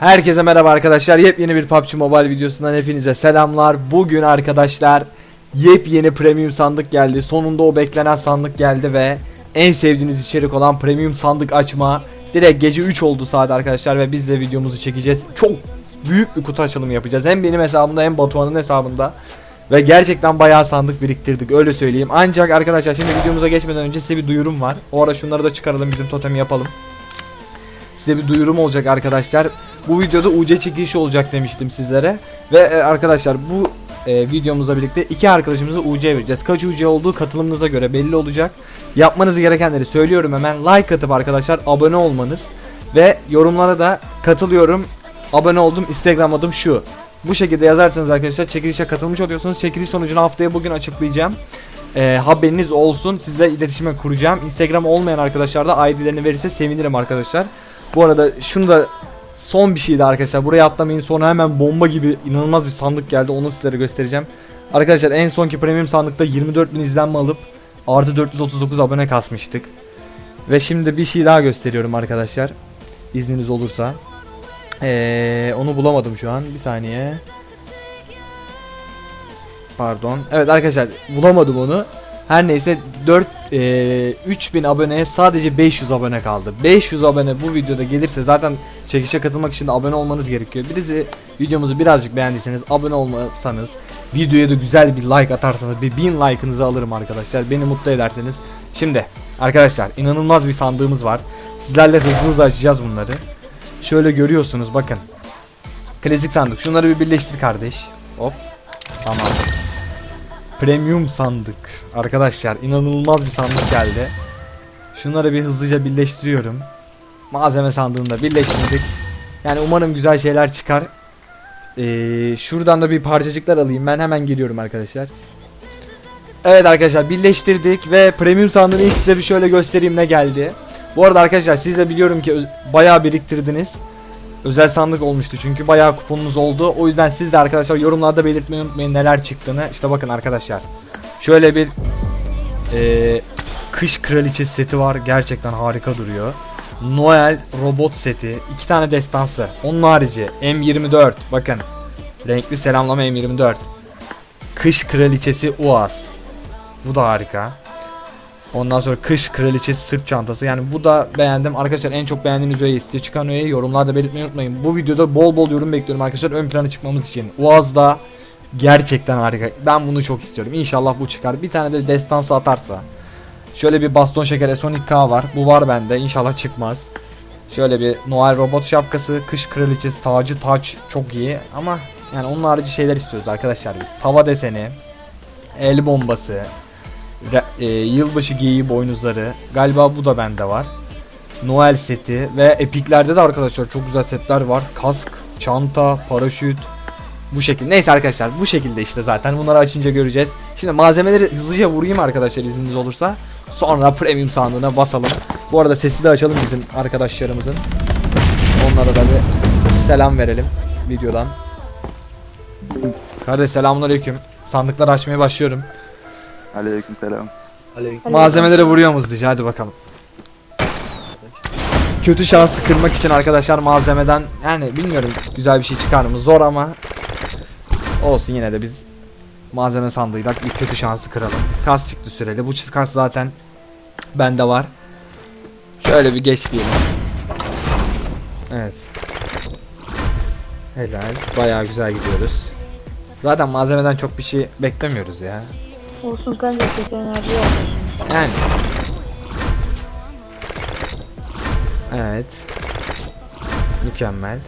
Herkese merhaba arkadaşlar. Yepyeni bir PUBG Mobile videosundan hepinize selamlar. Bugün arkadaşlar yepyeni premium sandık geldi. Sonunda o beklenen sandık geldi ve en sevdiğiniz içerik olan premium sandık açma. Direkt gece 3 oldu saat arkadaşlar ve biz de videomuzu çekeceğiz. Çok büyük bir kutu açılımı yapacağız. Hem benim hesabımda hem Batuhan'ın hesabında. Ve gerçekten bayağı sandık biriktirdik öyle söyleyeyim. Ancak arkadaşlar şimdi videomuza geçmeden önce size bir duyurum var. O ara şunları da çıkaralım bizim totemi yapalım. Size bir duyurum olacak arkadaşlar. Bu videoda UC çekilişi olacak demiştim sizlere. Ve e, arkadaşlar bu e, videomuzla birlikte iki arkadaşımıza UC vereceğiz. Kaç UC olduğu katılımınıza göre belli olacak. Yapmanız gerekenleri söylüyorum hemen. Like atıp arkadaşlar abone olmanız. Ve yorumlara da katılıyorum. Abone oldum. Instagram adım şu. Bu şekilde yazarsanız arkadaşlar çekilişe katılmış oluyorsunuz. Çekiliş sonucunu haftaya bugün açıklayacağım. E, haberiniz olsun. Sizle iletişime kuracağım. Instagram olmayan arkadaşlar da ID'lerini verirse sevinirim arkadaşlar. Bu arada şunu da son bir şeydi arkadaşlar. Buraya atlamayın. Sonra hemen bomba gibi inanılmaz bir sandık geldi. Onu sizlere göstereceğim. Arkadaşlar en sonki premium sandıkta 24.000 izlenme alıp artı 439 abone kasmıştık. Ve şimdi bir şey daha gösteriyorum arkadaşlar. İzniniz olursa. Ee, onu bulamadım şu an. Bir saniye. Pardon. Evet arkadaşlar bulamadım onu. Her neyse 4 e, 3000 aboneye sadece 500 abone kaldı. 500 abone bu videoda gelirse zaten çekişe katılmak için abone olmanız gerekiyor. Bir de videomuzu birazcık beğendiyseniz abone olmasanız videoya da güzel bir like atarsanız bir 1000 like'ınızı alırım arkadaşlar. Beni mutlu ederseniz. Şimdi arkadaşlar inanılmaz bir sandığımız var. Sizlerle hızlı hızlı açacağız bunları. Şöyle görüyorsunuz bakın. Klasik sandık. Şunları bir birleştir kardeş. Hop. Tamam. Premium sandık. Arkadaşlar inanılmaz bir sandık geldi. Şunları bir hızlıca birleştiriyorum. Malzeme sandığını da birleştirdik. Yani umarım güzel şeyler çıkar. Ee, şuradan da bir parçacıklar alayım. Ben hemen geliyorum arkadaşlar. Evet arkadaşlar birleştirdik ve premium sandığını ilk size bir şöyle göstereyim ne geldi. Bu arada arkadaşlar siz de biliyorum ki bayağı biriktirdiniz. Özel sandık olmuştu çünkü bayağı kuponunuz oldu. O yüzden siz de arkadaşlar yorumlarda belirtmeyi unutmayın neler çıktığını. İşte bakın arkadaşlar. Şöyle bir eee, kış kraliçe seti var. Gerçekten harika duruyor. Noel robot seti. iki tane destansı. Onun harici M24. Bakın. Renkli selamlama M24. Kış kraliçesi Uaz. Bu da harika. Ondan sonra kış kraliçesi sırt çantası. Yani bu da beğendim. Arkadaşlar en çok beğendiğiniz üyeyi size çıkan üyeyi yorumlarda belirtmeyi unutmayın. Bu videoda bol bol yorum bekliyorum arkadaşlar ön plana çıkmamız için. Uaz da gerçekten harika. Ben bunu çok istiyorum. İnşallah bu çıkar. Bir tane de destansı atarsa. Şöyle bir baston şeker Sonic K var. Bu var bende. İnşallah çıkmaz. Şöyle bir Noel robot şapkası, kış kraliçesi tacı taç çok iyi ama yani onun harici şeyler istiyoruz arkadaşlar biz. Tava deseni, el bombası, E, yılbaşı geyiği boynuzları. Galiba bu da bende var. Noel seti ve epiklerde de arkadaşlar çok güzel setler var. Kask, çanta, paraşüt. Bu şekilde. Neyse arkadaşlar bu şekilde işte zaten bunları açınca göreceğiz. Şimdi malzemeleri hızlıca vurayım arkadaşlar izniniz olursa. Sonra premium sandığına basalım. Bu arada sesi de açalım bizim arkadaşlarımızın. Onlara da bir selam verelim videodan. Kardeş selamünaleyküm. Sandıkları açmaya başlıyorum. Aleykümselam. Malzemeleri vuruyor hızlıca hadi bakalım. Kötü şansı kırmak için arkadaşlar malzemeden yani bilmiyorum güzel bir şey çıkar mı zor ama olsun yine de biz malzeme sandığıyla bir kötü şansı kıralım. Kas çıktı süreli bu kas zaten bende var. Şöyle bir geç diyelim. Evet. Helal. Bayağı güzel gidiyoruz. Zaten malzemeden çok bir şey beklemiyoruz ya. Olsun kanka kötü enerji yapıyorsun. Yani. Evet. Mükemmel.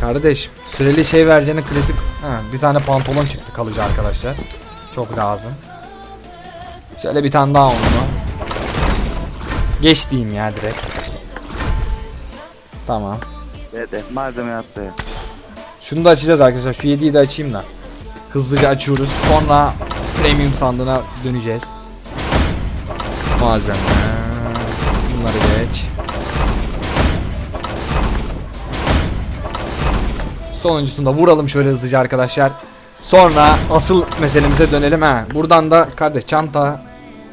Kardeş, süreli şey vereceğine klasik ha, bir tane pantolon çıktı kalıcı arkadaşlar. Çok lazım. Şöyle bir tane daha onunla. Geç diyeyim ya direkt. Tamam. Dede malzeme attı. Şunu da açacağız arkadaşlar. Şu 7'yi de açayım da. Hızlıca açıyoruz. Sonra premium sandığına döneceğiz. Malzeme. Bunları geç. Sonuncusunu da vuralım şöyle hızlıca arkadaşlar. Sonra asıl meselemize dönelim ha. Buradan da kardeş çanta,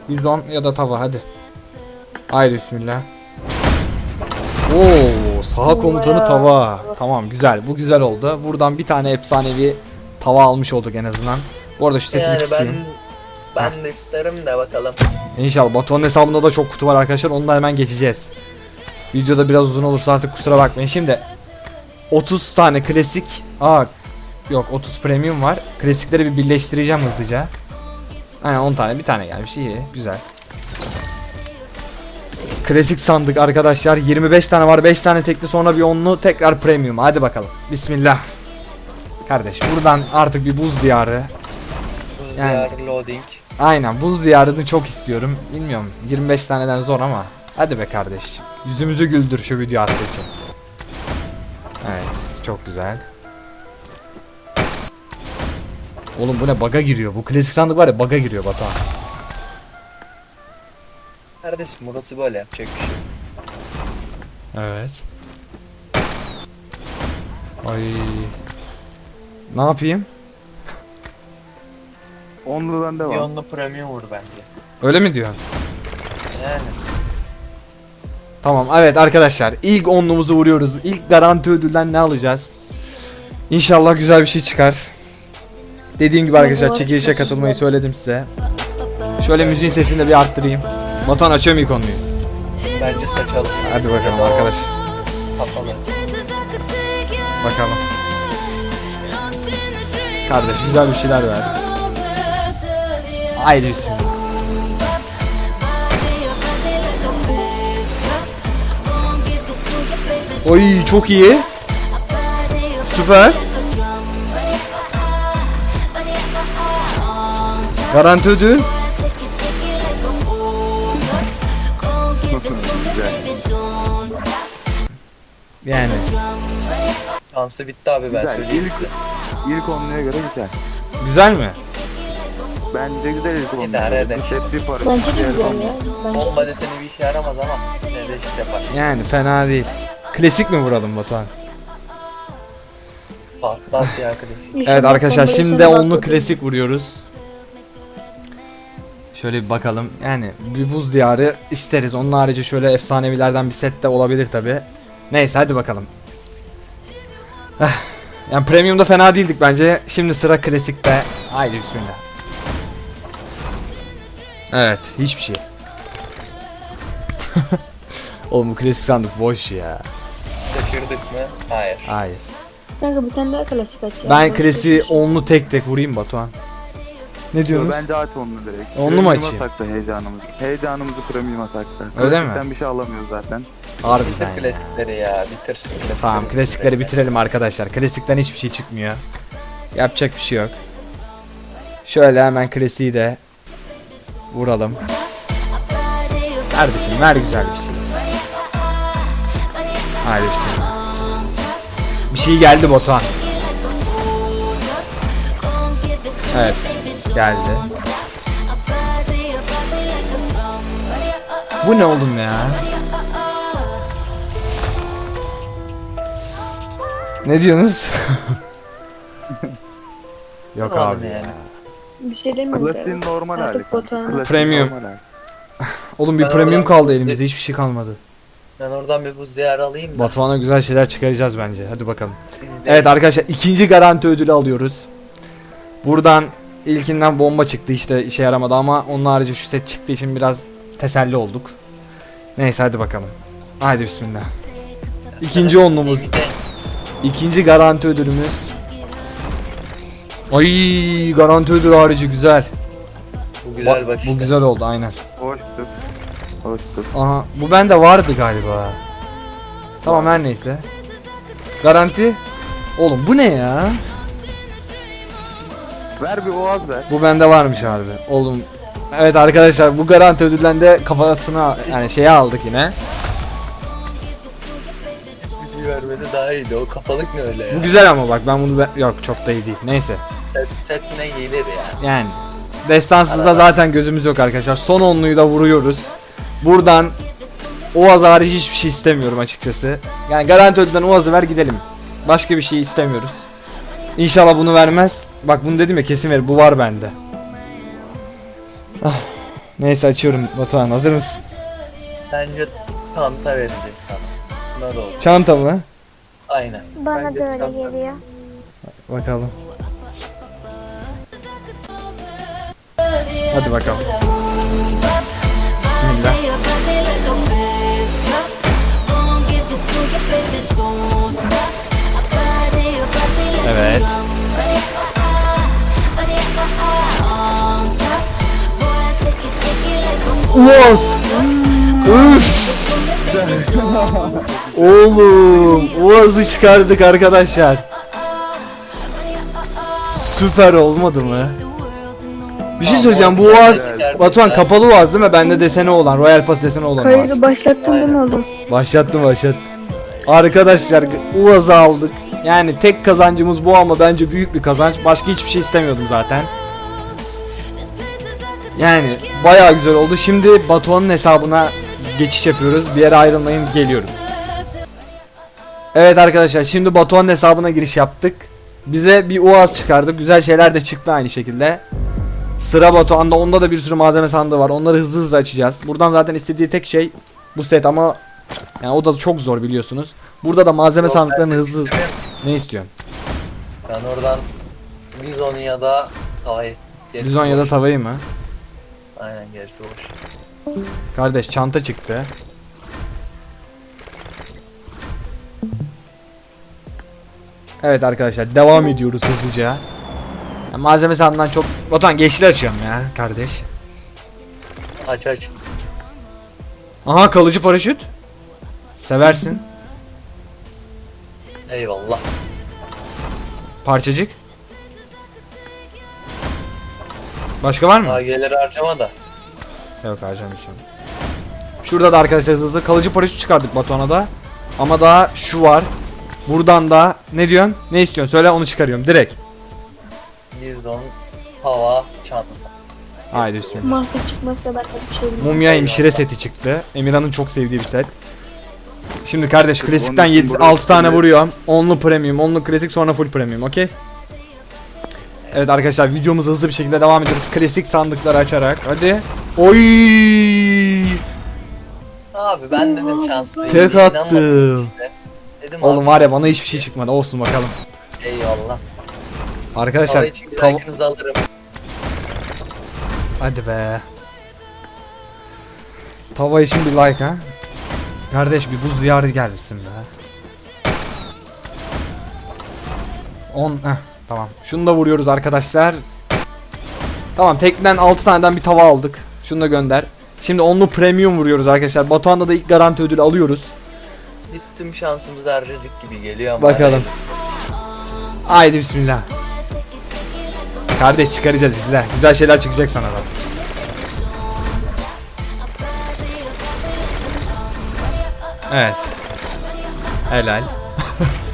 bizon ya da tava hadi. Haydi bismillah. Oo, saha komutanı tava. Tamam güzel. Bu güzel oldu. Buradan bir tane efsanevi tava almış olduk en azından. Bu arada şu sesimi Yani kısayım. ben ben de isterim de bakalım. İnşallah Batuhan'ın hesabında da çok kutu var arkadaşlar. Ondan hemen geçeceğiz. Videoda biraz uzun olursa artık kusura bakmayın. Şimdi 30 tane klasik. Aa yok 30 premium var. Klasikleri bir birleştireceğim hızlıca. Aynen 10 tane bir tane gelmiş iyi güzel. Klasik sandık arkadaşlar 25 tane var 5 tane tekli sonra bir onlu tekrar premium hadi bakalım Bismillah Kardeş buradan artık bir buz diyarı Buz Yani. diyarı loading. Aynen buz diyarını çok istiyorum. Bilmiyorum 25 taneden zor ama. Hadi be kardeş. Yüzümüzü güldür şu video attığı için. Evet çok güzel. Oğlum bu ne baga giriyor. Bu klasik sandık var ya baga giriyor Batuhan. Kardeşim burası böyle yapacak bir şey. Evet. Ay. Ne yapayım? Onludan devam. Beyond'da premium vur bence. Öyle mi diyorsun? Yani. Tamam evet arkadaşlar ilk onluğumuzu vuruyoruz. İlk garanti ödülden ne alacağız? İnşallah güzel bir şey çıkar. Dediğim gibi arkadaşlar çekilişe katılmayı söyledim size. Şöyle müziğin sesini de bir arttırayım. Batuhan açıyorum ilk onluyu. Bence saçalım. Hadi bakalım Ya da o arkadaşlar. Kapalı. Bakalım. Kardeş güzel bir şeyler ver. Haydi bismillah. Oy çok iyi. Süper. Garanti ödül. Şansı bitti abi ben Güzel. söyleyeyim İlk, size. ilk onluya göre güzel. Güzel mi? Bence güzel ilk onluya. İdare eder. Set bir para. Bence de güzel ya. Bence Bomba deseni bir işe yaramaz ama ne de iş yapar. Yani fena değil. Klasik mi vuralım Batuhan? Patlat ya klasik. Evet arkadaşlar şimdi de onlu klasik vuruyoruz. Şöyle bir bakalım. Yani bir buz diyarı isteriz. Onun harici şöyle efsanevilerden bir set de olabilir tabi. Neyse hadi bakalım. Eh, Yani premiumda fena değildik bence. Şimdi sıra klasikte. Haydi bismillah. Evet hiçbir şey. Oğlum bu klasik sandık boş ya. Şaşırdık mı? Hayır. Hayır. Kanka bir tane daha klasik aç ya. Ben klasiği şey. onlu tek tek vurayım Batuhan. Ne Yo, diyorsunuz? Bence aç onlu direkt. Onlu mu Premium'a açayım? sakla heyecanımızı. Heyecanımızı premium'a sakla. Öyle mi? Klasikten bir şey alamıyoruz zaten. Harbiden Bitir ya. klasikleri ya bitir. Klasikleri Tamam klasikleri bitirelim arkadaşlar. Klasikten hiçbir şey çıkmıyor. Yapacak bir şey yok. Şöyle hemen klasiği de vuralım. Kardeşim ver güzel bir şey. Hadi işte. Bir şey geldi Botan. Evet. Geldi. Bu ne oğlum ya? Ne diyorsunuz? Yok Oğlum abi yani. ya. Bir şey demiyorum. Klasiğin normal hali. Artık kanka. botan. Klasiğin Premium. normal hali. Oğlum bir Ben premium oradan- kaldı elimizde hiçbir şey kalmadı. Ben oradan bir buz diyarı alayım da. Batuhan'a güzel şeyler çıkaracağız bence. Hadi bakalım. Evet arkadaşlar ikinci garanti ödülü alıyoruz. Buradan ilkinden bomba çıktı işte işe yaramadı ama onun harici şu set çıktığı için biraz teselli olduk. Neyse hadi bakalım. Haydi bismillah. İkinci onlumuz. Bir de İkinci garanti ödülümüz. Ay garanti ödülü harici güzel. Bu güzel Ba- bak işte. Bu güzel oldu aynen. Hoştur. Hoştur. Aha bu bende vardı galiba. Tamam her neyse. Garanti. Oğlum bu ne ya? Ver bir oğaz ver. Bu bende varmış harbi. Oğlum. Evet arkadaşlar bu garanti ödülden de kafasına yani şeye aldık yine. Vermedi daha iyiydi. O kafalık ne öyle ya? Bu güzel ama bak ben bunu ben... yok çok da iyi değil. Neyse. Set, set ne giyilir ya. Yani destansızda zaten gözümüz yok arkadaşlar. Son onluyu da vuruyoruz. Buradan Oğaz hariç hiçbir şey istemiyorum açıkçası. Yani garanti ödülden Oğaz'ı ver gidelim. Başka bir şey istemiyoruz. İnşallah bunu vermez. Bak bunu dedim ya kesin verir. Bu var bende. Ah. Neyse açıyorum Batuhan hazır mısın? Bence kanta verecek sana. Çanta mı? Aynen. Bana Bence da öyle çanta. geliyor. Bakalım. Hadi bakalım. Bismillah. Evet. Uaz. Üf. Oğlum, Uaz'ı çıkardık arkadaşlar. Süper olmadı mı? Bir şey söyleyeceğim bu Uaz Batuhan kapalı Uaz değil mi? Bende deseni olan Royal Pass deseni olan Uaz. Kaydı başlattın değil mi oğlum? Başlattım başlattım. Arkadaşlar Uaz'ı aldık. Yani tek kazancımız bu ama bence büyük bir kazanç. Başka hiçbir şey istemiyordum zaten. Yani bayağı güzel oldu. Şimdi Batuhan'ın hesabına geçiş yapıyoruz. Bir yere ayrılmayın geliyorum. Evet arkadaşlar şimdi Batuhan'ın hesabına giriş yaptık. Bize bir UAZ çıkardı. Güzel şeyler de çıktı aynı şekilde. Sıra Batuhan'da onda da bir sürü malzeme sandığı var. Onları hızlı hızlı açacağız. Buradan zaten istediği tek şey bu set ama yani o da çok zor biliyorsunuz. Burada da malzeme Yok, sandıklarını hızlı ne istiyorsun? Ben oradan Bizon ya da Tavayı. Bizon ya da tavayı mı? Aynen gerisi boş. Kardeş çanta çıktı. Evet arkadaşlar devam ediyoruz hızlıca. Ya, malzeme sandığından çok... Batuhan geçli açıyorum ya kardeş. Aç aç. Aha kalıcı paraşüt. Seversin. Eyvallah. Parçacık. Başka var mı? Gelir harcama da. Yok harcamayacağım. Şurada da arkadaşlar hızlı kalıcı paraşüt çıkardık Batuhan'a da. Ama daha şu var. Buradan da ne diyorsun? Ne istiyorsun? Söyle onu çıkarıyorum direkt. Bizon, hava, çanta. Haydi bismillah. Mahve çıkmazsa ben de bir şey bilmiyorum. Mumya hemşire seti çıktı. Emirhan'ın çok sevdiği bir set. Şimdi kardeş klasikten onun için 7 burası 6 tane vuruyorum. Onlu premium, onlu klasik sonra full premium, okey? Evet arkadaşlar videomuz hızlı bir şekilde devam ediyoruz. Klasik sandıkları açarak. Hadi. Oy! Abi ben dedim şanslıyım. Tek diye inanmadım attım. işte. Dedim Oğlum abi var ya bana hiçbir şey çıkmadı. Olsun bakalım. Eyvallah. Arkadaşlar Hava için tav- alırım. Hadi be. Tava için bir like ha. Kardeş bir buz diyarı gelmişsin be. 10 heh, tamam. Şunu da vuruyoruz arkadaşlar. Tamam tekten 6 taneden bir tava aldık. Şunu da gönder. Şimdi onlu premium vuruyoruz arkadaşlar. Batuhan'da da ilk garanti ödülü alıyoruz. Biz tüm şansımızı harcadık gibi geliyor ama. Bakalım. Haydi bismillah. Kardeş çıkaracağız izle. Güzel şeyler çıkacak sana da. Evet. Helal.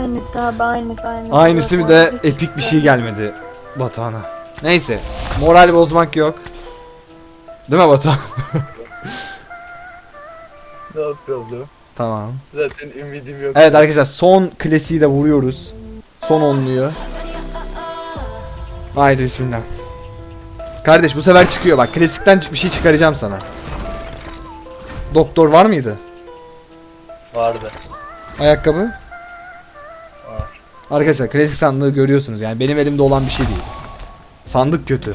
Aynısı abi aynısı aynısı. Aynısı bir de epik bir şey gelmedi Batuhan'a. Neyse. Moral bozmak yok. Değil mi Batuhan? No problem. tamam. Zaten ümidim yok. Evet arkadaşlar son klasiği de vuruyoruz. Son onluyu. Haydi bismillah. Kardeş bu sefer çıkıyor bak. Klasikten bir şey çıkaracağım sana. Doktor var mıydı? Vardı. Ayakkabı? Arkadaşlar klasik sandığı görüyorsunuz yani benim elimde olan bir şey değil. Sandık kötü.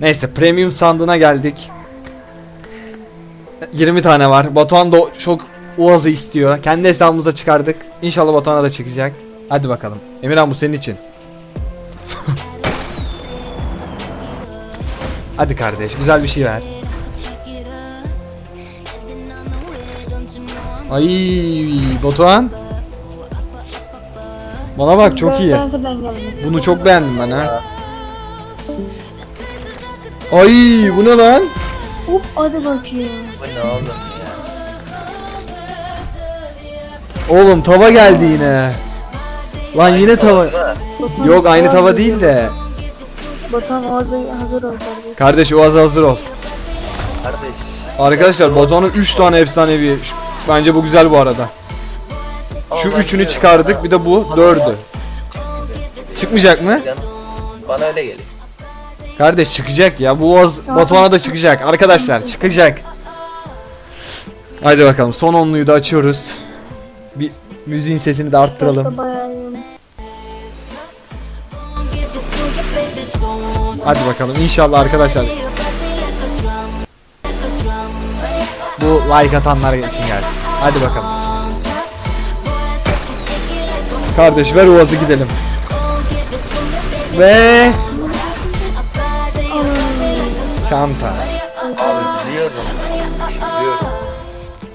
Neyse premium sandığına geldik. 20 tane var. Batuhan da çok Uaz'ı istiyor. Kendi hesabımıza çıkardık. İnşallah Batuhan'a da çıkacak. Hadi bakalım. Emirhan bu senin için. Hadi kardeş güzel bir şey ver. Ay Batuhan. Bana bak çok iyi. Bunu çok beğendim ben ha. Ay bu ne lan? Hop hadi bakayım. Bu ne oğlum ya? Oğlum tava geldi yine. Lan yine tava. Batuhan, Yok aynı tava değil de. Oğaz'a hazır ol. Kardeş o az hazır ol. Kardeş. Arkadaşlar Batuhan'ın 3 tane efsanevi. Bence bu güzel bu arada. Şu ben üçünü çıkardık bir de bu dördü. Çıkmayacak mı? Bana öyle geliyor. Kardeş çıkacak ya. Bu Oğaz Batuhan'a da çıkacak. Arkadaşlar çıkacak. Hadi bakalım son onluyu da açıyoruz. Bir müziğin sesini de arttıralım. Hadi bakalım inşallah arkadaşlar bu like atanlar için gelsin. Hadi bakalım. Kardeş ver Uaz'ı gidelim. Ve çanta. Abi biliyorum. Biliyorum.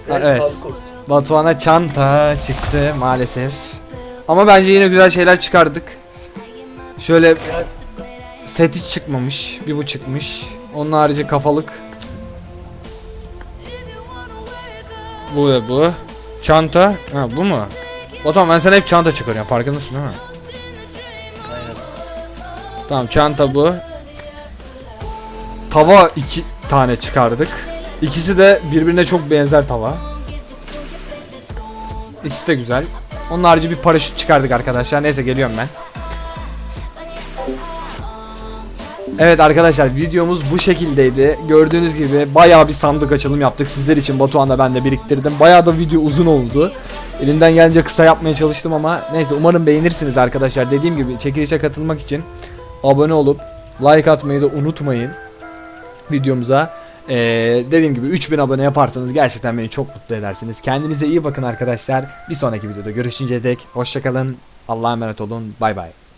Evet. Batuhan'a çanta çıktı maalesef. Ama bence yine güzel şeyler çıkardık. Şöyle set hiç çıkmamış. Bir bu çıkmış. Onun harici kafalık. Bu ve bu. Çanta. Ha bu mu? Batuhan ben sana hep çanta çıkarıyorum. Farkındasın değil mi? Aynen. Tamam çanta bu. Tava iki tane çıkardık. İkisi de birbirine çok benzer tava. İkisi de güzel. Onun harici bir paraşüt çıkardık arkadaşlar. Neyse geliyorum ben. Evet arkadaşlar videomuz bu şekildeydi. Gördüğünüz gibi bayağı bir sandık açılım yaptık. Sizler için Batuhan'la ben de biriktirdim. Bayağı da video uzun oldu. Elimden gelince kısa yapmaya çalıştım ama neyse umarım beğenirsiniz arkadaşlar. Dediğim gibi çekilişe katılmak için abone olup like atmayı da unutmayın videomuza. Ee, dediğim gibi 3000 abone yaparsanız gerçekten beni çok mutlu edersiniz. Kendinize iyi bakın arkadaşlar. Bir sonraki videoda görüşünceye dek hoşçakalın. Allah'a emanet olun. Bay bay.